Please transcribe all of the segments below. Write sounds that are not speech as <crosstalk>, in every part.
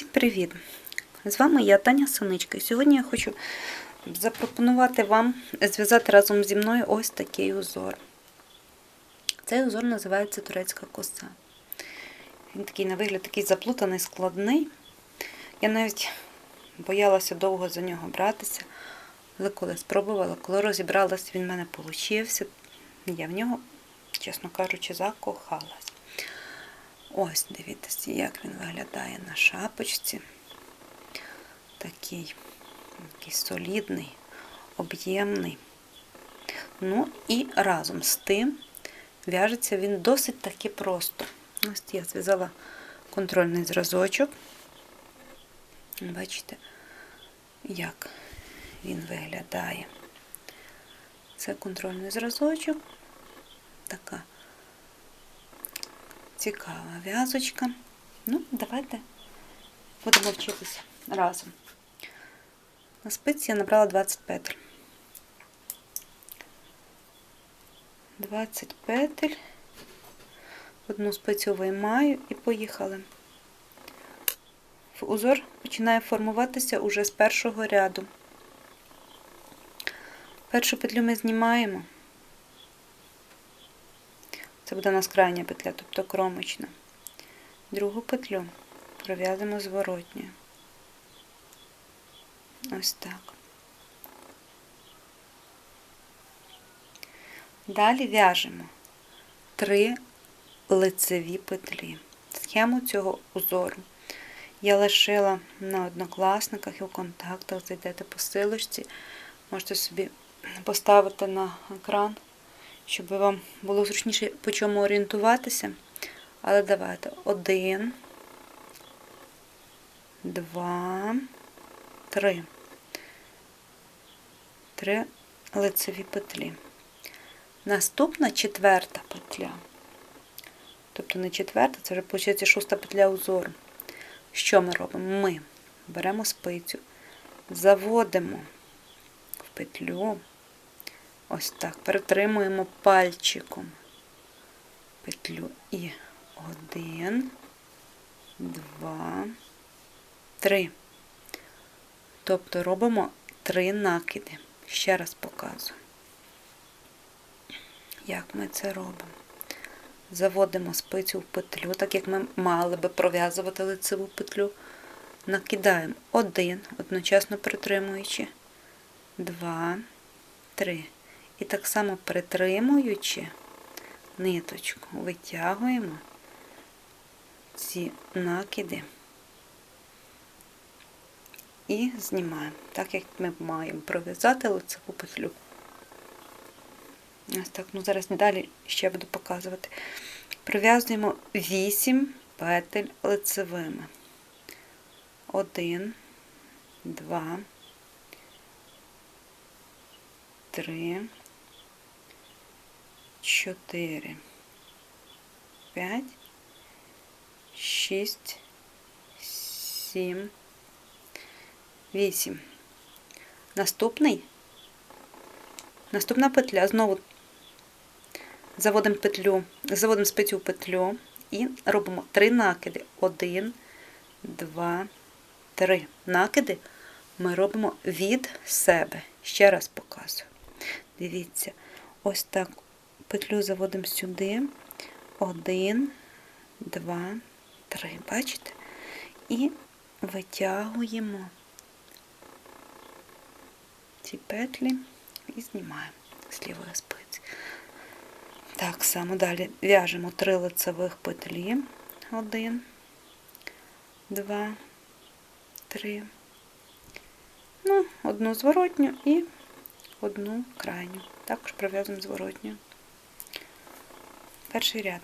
Всім привіт! З вами я, Таня Соничка. І сьогодні я хочу запропонувати вам зв'язати разом зі мною ось такий узор. Цей узор називається турецька коса. Він такий, на вигляд, такий заплутаний, складний. Я навіть боялася довго за нього братися, але коли спробувала, коли розібралась, він в мене получився. Я в нього, чесно кажучи, закохалась. Ось, дивіться, як він виглядає на шапочці. Такий, такий солідний, об'ємний. Ну і разом з тим в'яжеться він досить таки просто. Ось я зв'язала контрольний зразочок. Бачите, як він виглядає. Це контрольний зразочок. Така цікава в'язочка. Ну, давайте будемо вчитися разом. На спиці я набрала 20 петель. 20 петель. Одну спицю виймаю і поїхали. Узор починає формуватися уже з першого ряду. Першу петлю ми знімаємо. Це буде у нас крайня петля, тобто кромочна. Другу петлю пров'язуємо зворотньою. Ось так. Далі в'яжемо три лицеві петлі. Схему цього узору я лишила на однокласниках і у контактах. Зайдете по силочці, можете собі поставити на екран щоб вам було зручніше по чому орієнтуватися. Але давайте один, два, три. Три лицеві петлі. Наступна четверта петля. Тобто не четверта, це вже, виходить, шоста петля узору. Що ми робимо? Ми беремо спицю, заводимо в петлю. Ось так. Перетримуємо пальчиком петлю. І один, два, три. Тобто робимо три накиди. Ще раз показую, як ми це робимо. Заводимо спицю в петлю, так як ми мали би пров'язувати лицеву петлю. Накидаємо один, одночасно притримуючи, два, три. І так само притримуючи ниточку, витягуємо ці накиди і знімаємо, так як ми маємо пров'язати лицеву петлю. Ось так, ну зараз далі ще буду показувати. Пров'язуємо 8 петель лицевими. Один, два, три. 4, 5, 6, 7, 8. Наступний, наступна петля, знову заводимо петлю, заводимо спицю в петлю і робимо 3 накиди. 1, 2, 3. Накиди ми робимо від себе. Ще раз показую. Дивіться, ось так петлю заводимо сюди. Один, два, три. Бачите? І витягуємо ці петлі і знімаємо з лівої спиці. Так само далі в'яжемо три лицевих петлі. Один, два, три. Ну, одну зворотню і одну крайню. Також пров'язуємо зворотню перший ряд.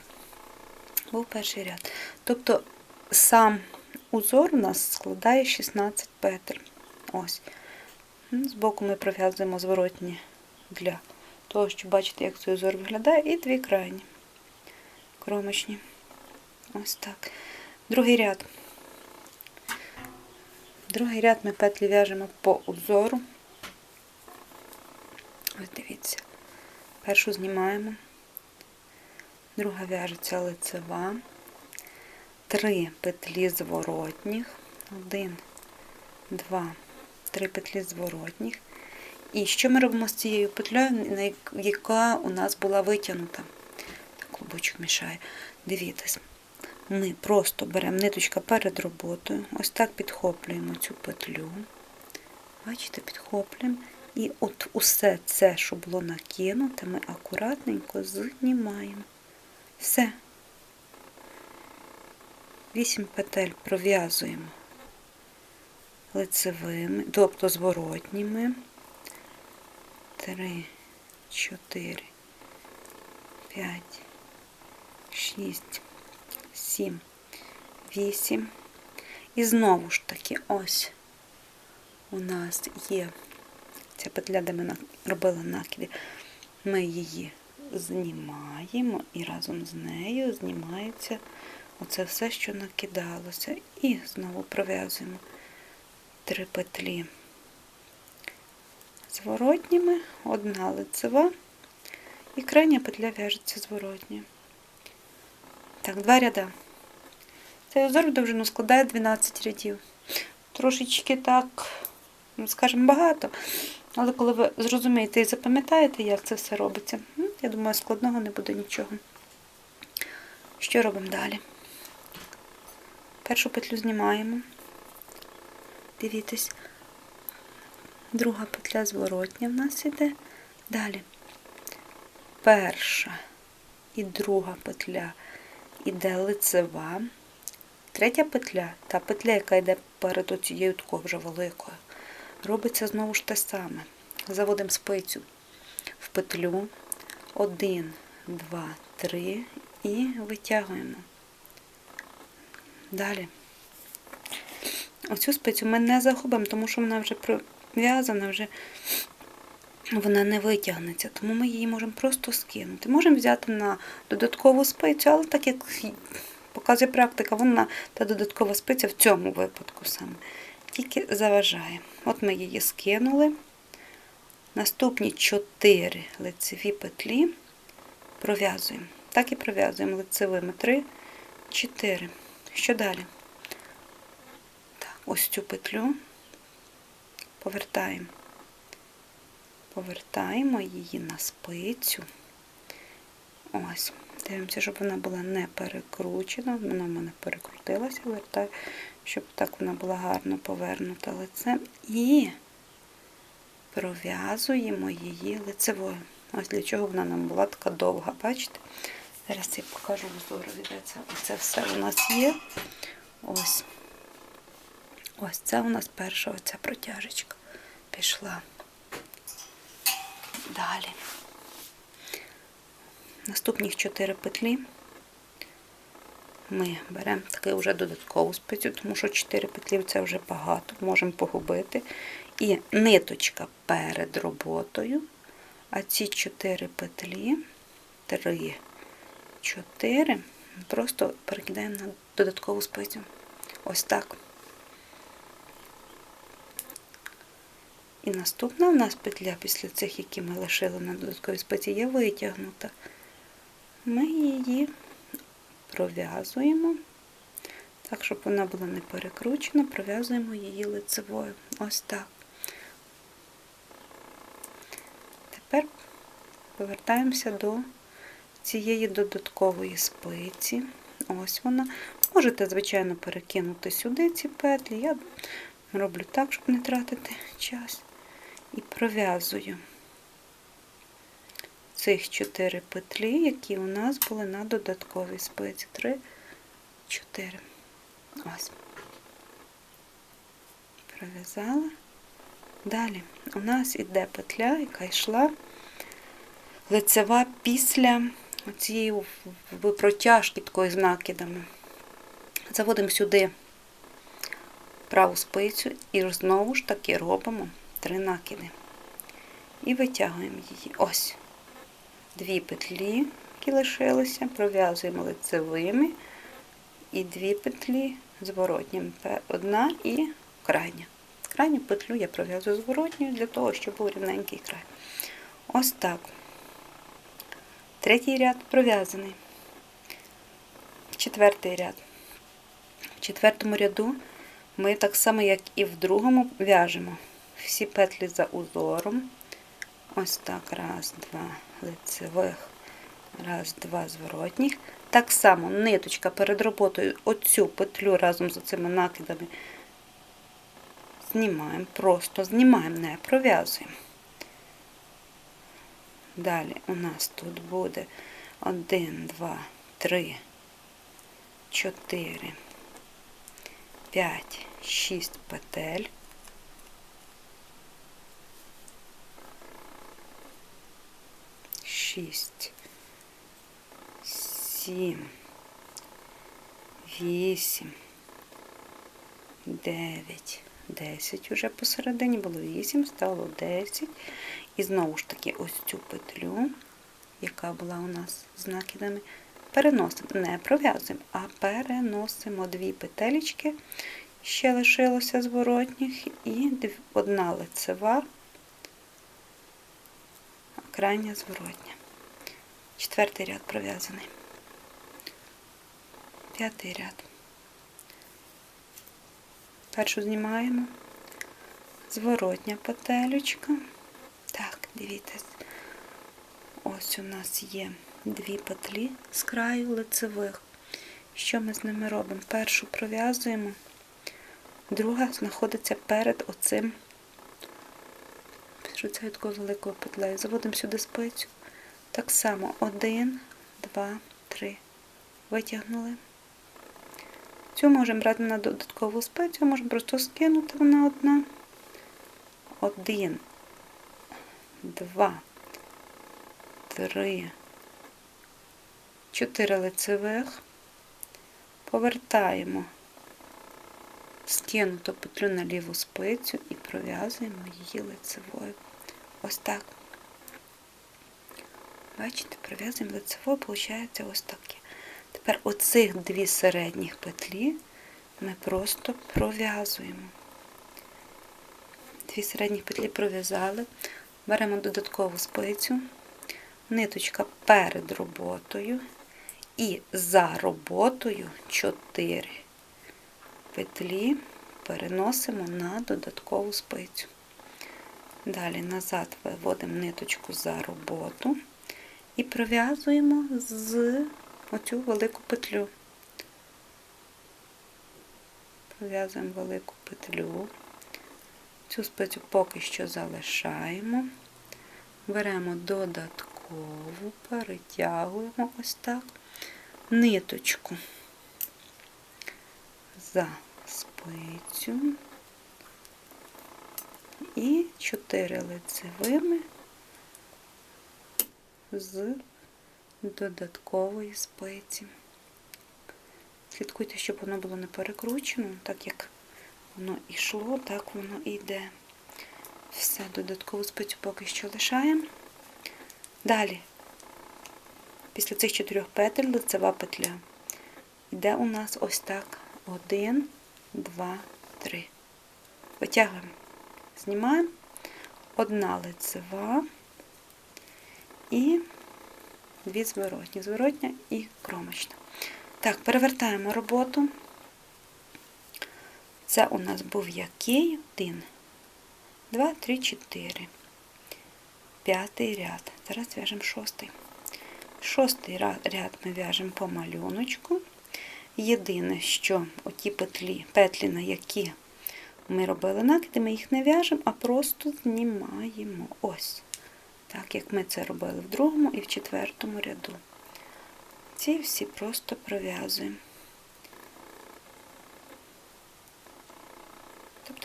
Був перший ряд. Тобто сам узор у нас складає 16 петель. Ось. Збоку ми пров'язуємо зворотні для того, щоб бачити, як цей узор виглядає, і дві крайні кромочні. Ось так. Другий ряд. Другий ряд ми петлі в'яжемо по узору. Ось дивіться. Першу знімаємо друга в'яжеться лицева, три петлі зворотніх, Один, два, три петлі зворотніх. І що ми робимо з цією петлею, яка у нас була витягнута? Так, клубочок мішає. Дивіться. Ми просто беремо ниточка перед роботою, ось так підхоплюємо цю петлю. Бачите, підхоплюємо. І от усе це, що було накинуте, ми акуратненько знімаємо. Все. Вісім петель пров'язуємо лицевими, тобто зворотніми. Три, чотири, п'ять, шість, сім, вісім. І знову ж таки, ось у нас є ця петля, де ми робили накиди. Ми її знімаємо і разом з нею знімається оце все, що накидалося. І знову пров'язуємо три петлі зворотніми, одна лицева і крайня петля в'яжеться зворотня. Так, два ряда. Цей узор в довжину складає 12 рядів. Трошечки так, ну, скажімо, багато. Але коли ви зрозумієте і запам'ятаєте, як це все робиться, я думаю, складного не буде нічого. Що робимо далі? Першу петлю знімаємо. Дивіться, друга петля зворотня в нас іде. Далі. Перша і друга петля іде лицева. Третя петля, та петля, яка йде перед оцією такою вже великою, робиться знову ж те саме. Заводимо спицю в петлю. Один, два, три і витягуємо. Далі. Оцю спицю ми не загубимо, тому що вона вже пров'язана, вже вона не витягнеться, тому ми її можемо просто скинути. Можемо взяти на додаткову спицю, але так як показує практика, вона та додаткова спиця в цьому випадку саме тільки заважає. От ми її скинули. Наступні 4 лицеві петлі пров'язуємо. Так і пров'язуємо лицевими 3, 4. Що далі? Так, ось цю петлю повертаємо. Повертаємо її на спицю. Ось. Дивимося, щоб вона була не перекручена. Вона в мене перекрутилася, вертаю, щоб так вона була гарно повернута лицем. І пров'язуємо її лицевою. Ось для чого вона нам була така довга, бачите? Зараз я покажу взорові, де це. Оце все у нас є. Ось. Ось це у нас перша оця протяжечка пішла. Далі. Наступних 4 петлі ми беремо таку вже додаткову спицю, тому що 4 петлі це вже багато, можемо погубити. І ниточка перед роботою, а ці 4 петлі, 3, 4, просто перекидаємо на додаткову спицю. Ось так. І наступна у нас петля після цих, які ми лишили на додатковій спиці, є витягнута. Ми її пров'язуємо, так, щоб вона була не перекручена, пров'язуємо її лицевою. Ось так. Тепер повертаємося до цієї додаткової спиці. Ось вона. Можете, звичайно, перекинути сюди ці петлі. Я роблю так, щоб не тратити час. І пров'язую цих 4 петлі, які у нас були на додатковій спиці. 3, 4. Ось. Пров'язала. Далі у нас іде петля, яка йшла лицева після цієї протяжки такої з накидами. Заводимо сюди праву спицю і знову ж таки робимо три накиди. І витягуємо її. Ось. Дві петлі, які лишилися, пров'язуємо лицевими і дві петлі зворотніми. Одна і крайня. Крайню петлю я пров'язую зворотньою для того, щоб був рівненький край. Ось так. Третій ряд пров'язаний. Четвертий ряд. В четвертому ряду ми так само, як і в другому, в'яжемо всі петлі за узором. Ось так, раз, два лицевих, раз, два зворотніх. Так само ниточка перед роботою оцю петлю разом з цими накидами знімаємо, просто знімаємо, не пров'язуємо. Далі у нас тут буде 1, 2, 3, 4, 5, 6 петель. Шість, сім, вісім, дев'ять, десять уже посередині було вісім, стало десять. І знову ж таки ось цю петлю, яка була у нас з накидами, переносимо, не пров'язуємо, а переносимо дві петелечки, ще лишилося зворотніх, і одна лицева, крайня зворотня. Четвертий ряд пров'язаний. П'ятий ряд. Першу знімаємо, зворотня петелечка. Дивіться, ось у нас є дві петлі з краю лицевих. Що ми з ними робимо? Першу пров'язуємо, друга знаходиться перед оцим цією такою великою петлею. Заводимо сюди спицю. Так само один, два, три. Витягнули. Цю можемо брати на додаткову спецію, можемо просто скинути вона одна. Один, два, три, чотири лицевих. Повертаємо скинуту петлю на ліву спицю і пров'язуємо її лицевою. Ось так. Бачите, пров'язуємо лицевою, виходить ось таке. Тепер оцих дві середніх петлі ми просто пров'язуємо. Дві середніх петлі пров'язали, беремо додаткову спицю, ниточка перед роботою і за роботою 4 петлі переносимо на додаткову спицю. Далі назад виводимо ниточку за роботу і пров'язуємо з оцю велику петлю. Пров'язуємо велику петлю. Цю спицю поки що залишаємо. Беремо додаткову, перетягуємо ось так, ниточку за спицю і 4 лицевими з додаткової спиці. Слідкуйте, щоб воно було не перекручено, так як воно йшло, так воно йде. Все, додаткову спицю поки що лишаємо. Далі, після цих чотирьох петель лицева петля. Йде у нас ось так. Один, два, три. Витягуємо, знімаємо одна лицева і дві зворотні. Зворотня і кромочна. Так, перевертаємо роботу. Це у нас був який? Один, два, три, чотири. П'ятий ряд. Зараз в'яжемо шостий. Шостий ряд ми в'яжемо по малюночку. Єдине, що оті петлі, петлі, на які ми робили накиди, ми їх не в'яжемо, а просто знімаємо. Ось. Так, як ми це робили в другому і в четвертому ряду. Ці всі просто пров'язуємо.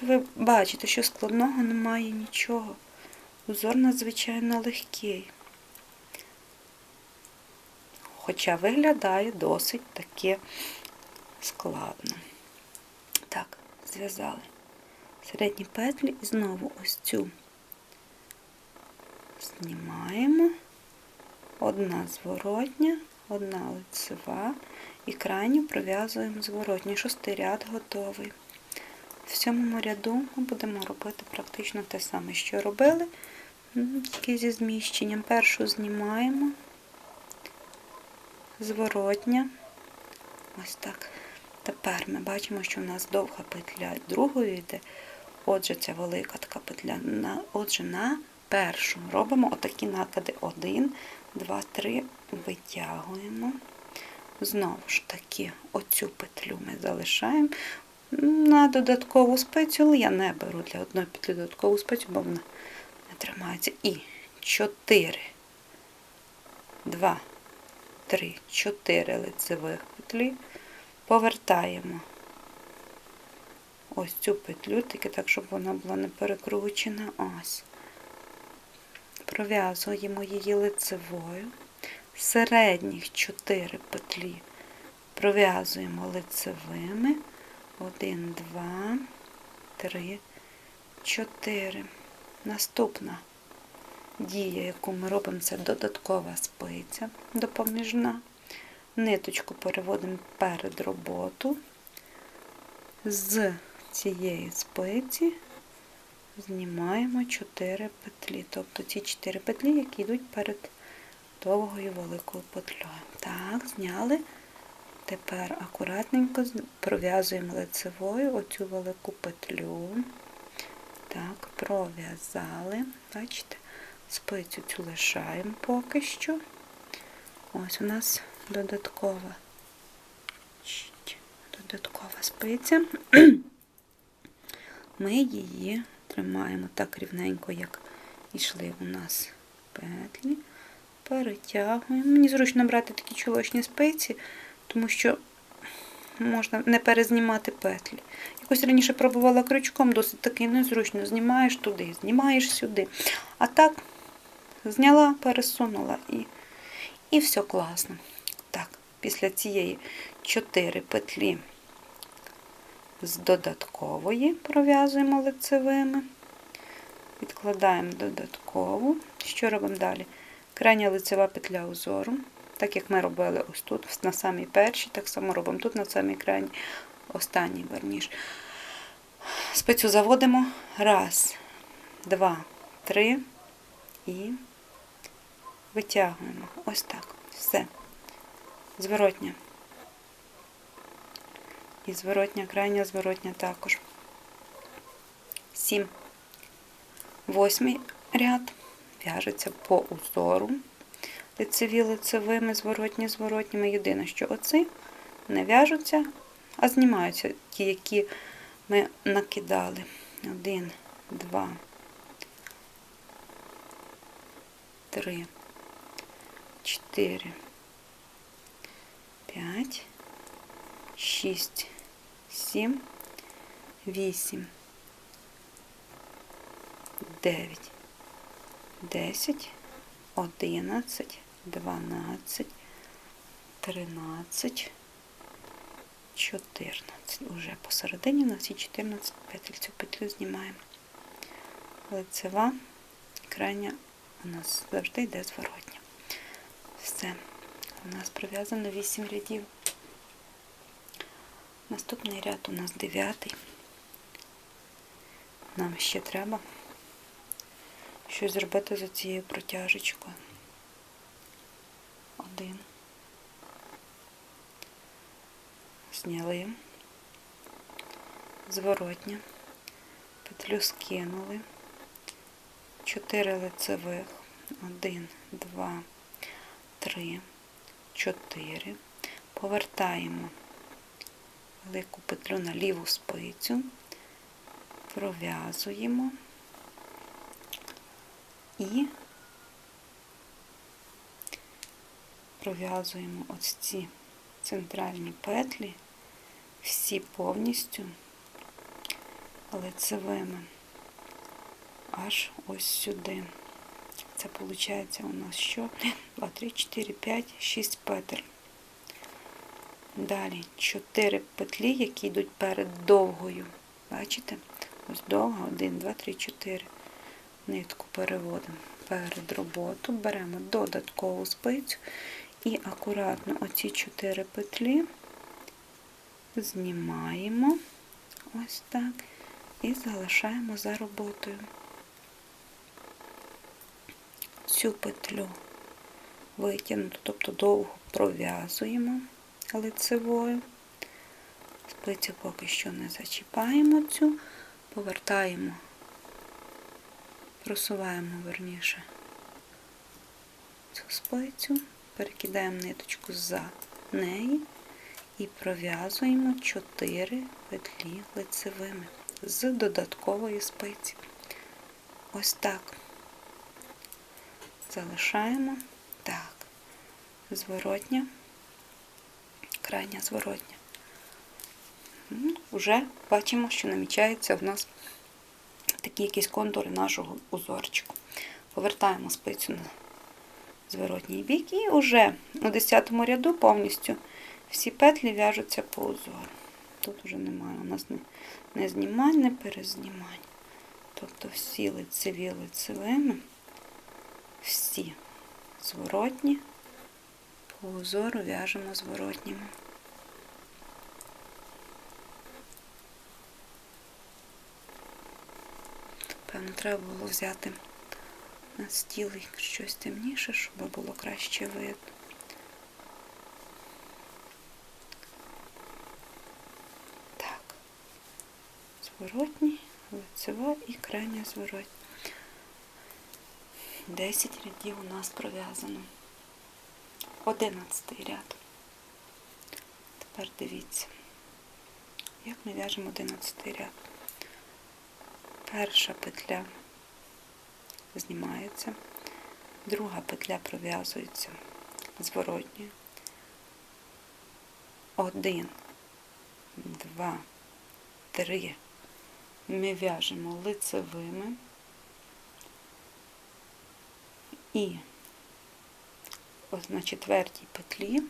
Тобто ви бачите, що складного немає нічого. Узор надзвичайно легкий. Хоча виглядає досить таки складно. Так, зв'язали середні петлі і знову ось цю знімаємо, одна зворотня, одна лицева і крайню пров'язуємо зворотню. Шостий ряд готовий. В сьомому ряду ми будемо робити практично те саме, що робили, тільки зі зміщенням. Першу знімаємо, зворотня, ось так. Тепер ми бачимо, що в нас довга петля другою йде. Отже, ця велика така петля. Отже, на першу робимо отакі накиди. Один, два, три, витягуємо. Знову ж таки, оцю петлю ми залишаємо на додаткову спецію, але я не беру для одної петлі додаткову спецію, бо вона не тримається. І 4, 2, 3, 4 лицевих петлі. Повертаємо ось цю петлю, тільки так, щоб вона була не перекручена. Ось. Пров'язуємо її лицевою. Середніх 4 петлі пров'язуємо лицевими. 1, 2, 3, 4. Наступна дія, яку ми робимо, це додаткова спиця допоміжна. Ниточку переводимо перед роботу. З цієї спиці знімаємо 4 петлі. Тобто ці 4 петлі, які йдуть перед довгою великою петлею. Так, зняли. Тепер акуратненько пров'язуємо лицевою оцю велику петлю. Так, пров'язали. Бачите, спицю цю лишаємо поки що. Ось у нас додаткова, додаткова спиця. <clears throat> Ми її тримаємо так рівненько, як йшли у нас петлі. Перетягуємо. Мені зручно брати такі чолочні спиці тому що можна не перезнімати петлі. Якось раніше пробувала крючком, досить таки незручно. Знімаєш туди, знімаєш сюди. А так, зняла, пересунула і і все класно. Так, після цієї 4 петлі з додаткової пров'язуємо лицевими, відкладаємо додаткову. Що робимо далі? Крайня лицева петля узору так як ми робили ось тут, на самій першій, так само робимо тут на самій крайній, останній верніш. Спицю заводимо. Раз, два, три і витягуємо. Ось так. Все. Зворотня. І зворотня, крайня зворотня також. Сім. Восьмий ряд в'яжеться по узору лицеві лицевими, зворотні зворотніми. Єдине, що оці не в'яжуться, а знімаються ті, які ми накидали. Один, два, три, чотири, п'ять, шість, сім, вісім, дев'ять, десять, одинадцять. 12, 13, 14. Уже посередині у нас є 14 петель. Цю петлю знімаємо. Лицева, крайня у нас завжди йде зворотня. Все. У нас пров'язано 8 рядів. Наступний ряд у нас 9. Нам ще треба щось зробити за цією протяжечкою один. Зняли, зворотня, петлю скинули, чотири лицевих, один, два, три, чотири. Повертаємо велику петлю на ліву спицю, пров'язуємо. І пров'язуємо ось ці центральні петлі, всі повністю лицевими аж ось сюди. Це виходить у нас що? 2, 3, 4, 5, 6 петель. Далі 4 петлі, які йдуть перед довгою. Бачите? Ось довга, 1, 2, 3, 4. Нитку переводимо перед роботу, беремо додаткову спицю і акуратно оці чотири петлі знімаємо ось так і залишаємо за роботою. Цю петлю витягнуту, тобто довго пров'язуємо лицевою, Спицю поки що не зачіпаємо цю, повертаємо, просуваємо верніше цю спицю, перекидаємо ниточку за неї і пров'язуємо 4 петлі лицевими з додаткової спиці. Ось так. Залишаємо так, зворотня, крайня зворотня. Вже бачимо, що намічаються в нас такі якісь контури нашого узорчику. Повертаємо спицю на зворотній бік і вже у 10 ряду повністю всі петлі в'яжуться по узору. Тут вже немає у нас не знімань, не перезнімань. Тобто всі лицеві лицевими, всі зворотні, по узору в'яжемо зворотніми. Певно, треба було взяти на стіл щось темніше, щоб було краще видно. Так, зворотній, лицева і крайня зворотня. 10 рядів у нас пров'язано. 11 ряд. Тепер дивіться, як ми в'яжемо 11 ряд. Перша петля знімається, друга петля пров'язується зворотньою. Один, два, три. Ми в'яжемо лицевими і ось на четвертій петлі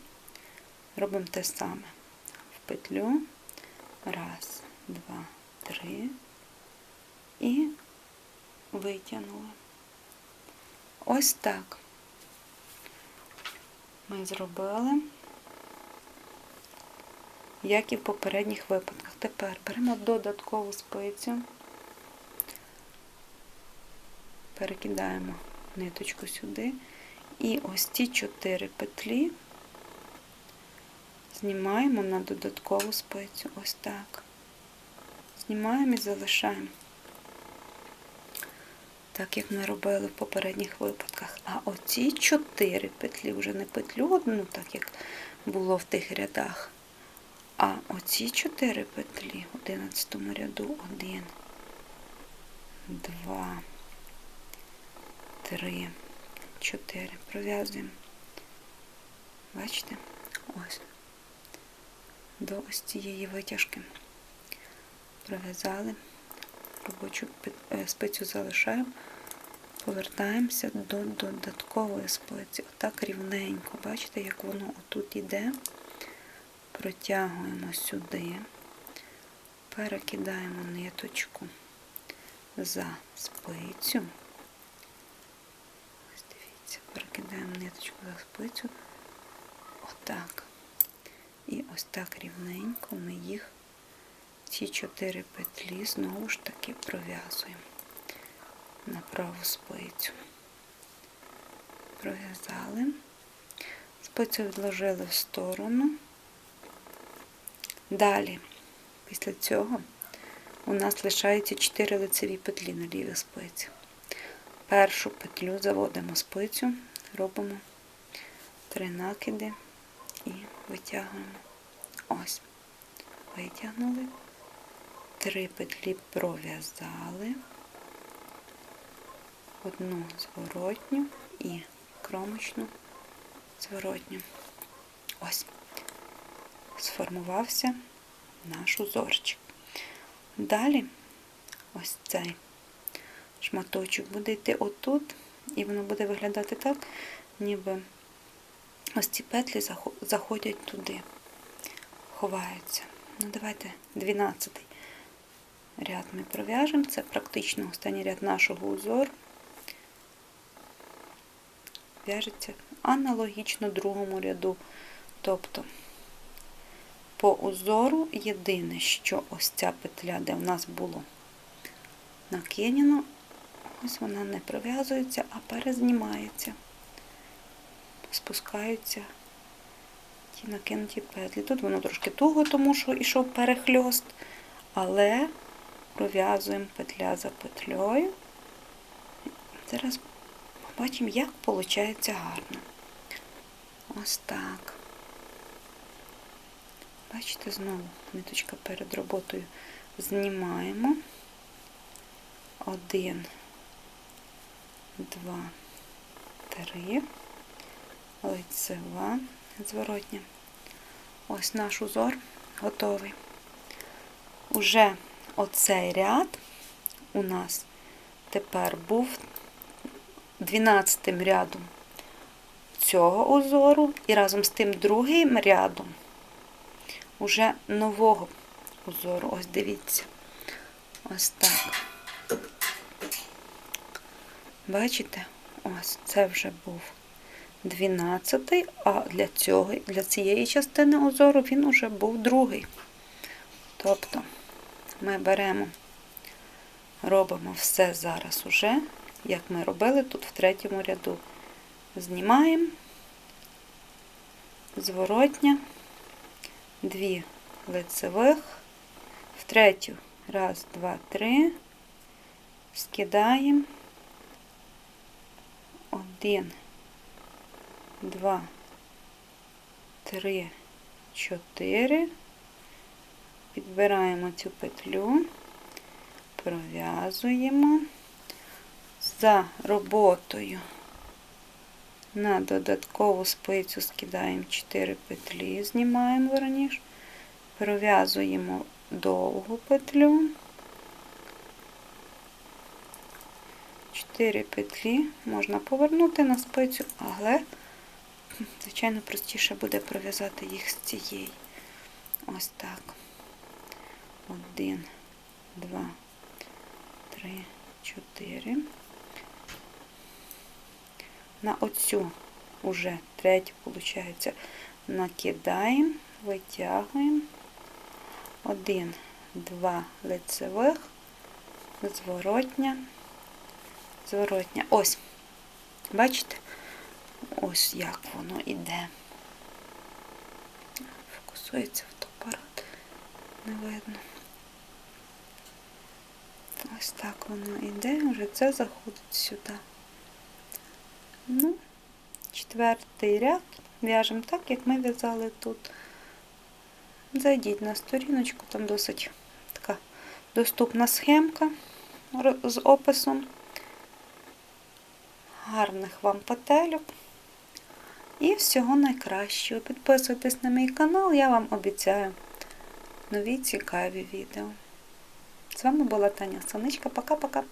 робимо те саме. В петлю. Раз, два, три і витягнули. Ось так ми зробили, як і в попередніх випадках. Тепер беремо додаткову спицю, перекидаємо ниточку сюди, і ось ці чотири петлі знімаємо на додаткову спицю. Ось так. Знімаємо і залишаємо так як ми робили в попередніх випадках. А оці чотири петлі, вже не петлю одну, так як було в тих рядах. А оці чотири петлі в 11 ряду один, два, три, чотири. Пров'язуємо. Бачите? Ось. До ось цієї витяжки. Пров'язали робочу е, спицю залишаємо, повертаємося до додаткової спиці. Отак рівненько. Бачите, як воно отут іде. Протягуємо сюди, перекидаємо ниточку за спицю. Ось дивіться, перекидаємо ниточку за спицю. Отак. І ось так рівненько ми їх ці чотири петлі знову ж таки пров'язуємо на праву спицю. Пров'язали, спицю відложили в сторону. Далі, після цього, у нас лишаються 4 лицеві петлі на лівій спиці. Першу петлю заводимо спицю, робимо три накиди і витягуємо. Ось, витягнули три петлі пров'язали, одну зворотню і кромочну зворотню. Ось, сформувався наш узорчик. Далі ось цей шматочок буде йти отут, і воно буде виглядати так, ніби ось ці петлі заходять туди, ховаються. Ну, давайте 12 ряд ми пров'яжемо, це практично останній ряд нашого узору. В'яжеться аналогічно другому ряду. Тобто по узору єдине, що ось ця петля, де в нас було накинено, ось вона не пров'язується, а перезнімається. Спускаються ті накинуті петлі. Тут воно трошки туго, тому що йшов перехльост, але пров'язуємо петля за петлею. Зараз побачимо, як виходить гарно. Ось так. Бачите, знову ниточка перед роботою знімаємо. Один, два, три, лицева, зворотня. Ось наш узор готовий. Уже оцей ряд у нас тепер був 12 рядом цього узору і разом з тим другим рядом уже нового узору. Ось дивіться. Ось так. Бачите? Ось це вже був 12, а для цього, для цієї частини узору він уже був другий. Тобто ми беремо, робимо все зараз уже, як ми робили тут в третьому ряду. Знімаємо, зворотня, дві лицевих, в третю, раз, два, три, скидаємо, один, два, три, чотири, підбираємо цю петлю, пров'язуємо за роботою. На додаткову спицю скидаємо 4 петлі, знімаємо верніш, пров'язуємо довгу петлю, 4 петлі можна повернути на спицю, але, звичайно, простіше буде пров'язати їх з цієї. Ось так. Один, два, три, чотири на оцю уже третю, виходить, накидаємо, витягуємо. Один, два лицевих, зворотня, зворотня. Ось, бачите? Ось як воно іде. Фокусується фотоапарат, не видно. Ось так воно іде, вже це заходить сюди. Ну, четвертий ряд в'яжемо так, як ми в'язали тут. Зайдіть на сторіночку, там досить така доступна схемка з описом. Гарних вам петельок. І всього найкращого. Підписуйтесь на мій канал, я вам обіцяю нові цікаві відео. З вами була Таня Соничка. Пока-пока.